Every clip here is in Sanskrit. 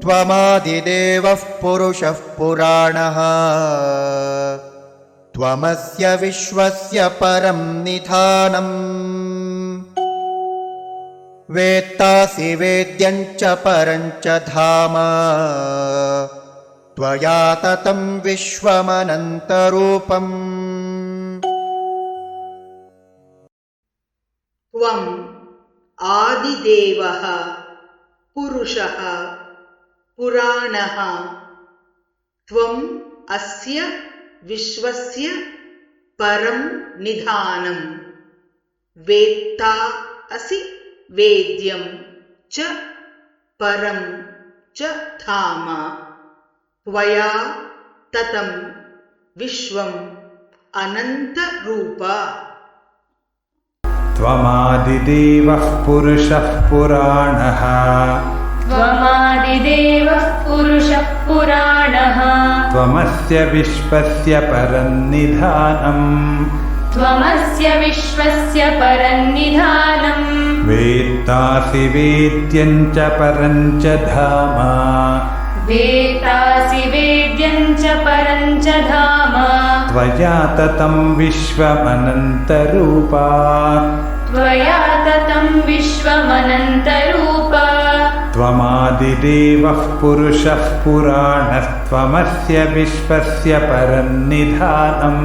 त्वमादिदेवः पुरुषः पुराणः। त्वमस्य विश्वस्य परं निधानम्। वेत्तासि वेद्यं च परं च धाम। त्वया ततं विश्वमनन्तरूपम्। त्वम् आदिदेवः पुरुषः पुराणः। त्वम् अस्य विश्वस्य परं निधानम्। वेत्ता असि वेद्यं च परं च धाम। त्वया ततं विश्वम् अनन्तरूप। त्वमादिदेवः पुरुषः पुराणः त्वमादिदेवः पुरुषः पुराणः। त्वमस्य विश्वस्य परन्निधानम्। त्वमस्य विश्वस्य परन्निधानम्। वेत्तासि वेद्यं च परं च धाम। वेत्तासि वेद्यम् च परम् च धाम। त्वया ततं विश्वमनन्तरूपा। त्वया ततम् विश्वमनन्तरूप त्वमादिदेवः पुरुषः पुराणस्त्वमस्य विश्वस्य परन्निधानम्।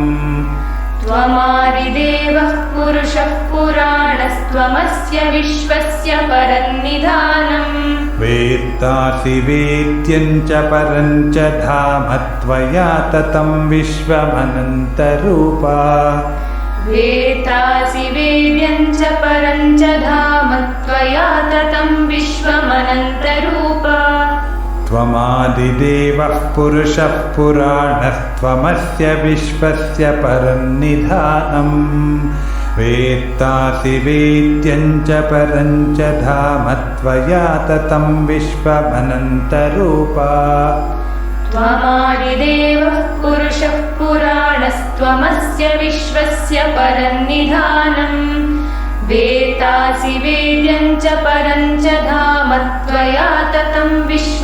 त्वमादिदेवः पुरुषः पुराणस्त्वमस्य विश्वस्य परन्निधानम्। वेत्तासि वेद्यं च परं च धाम त्वया ततं विश्वमनन्तरूपा। वेत्तासि वेद्यम् च परम् च त्वमादिदेवः पुरुषः पुराणस्त्वमस्य विश्वस्य परन्निधानम् वेत्तासि वेद्यं च परं च धाम त्वया ततं विश्वमनन्तरूपा। त्वमादिदेवः पुरुषः पुराणस्त्वमस्य विश्वस्य परन्निधानम् वेत्तासि वेद्यम् च परम् च धाम त्वया ततम् विश्वमनन्तरूप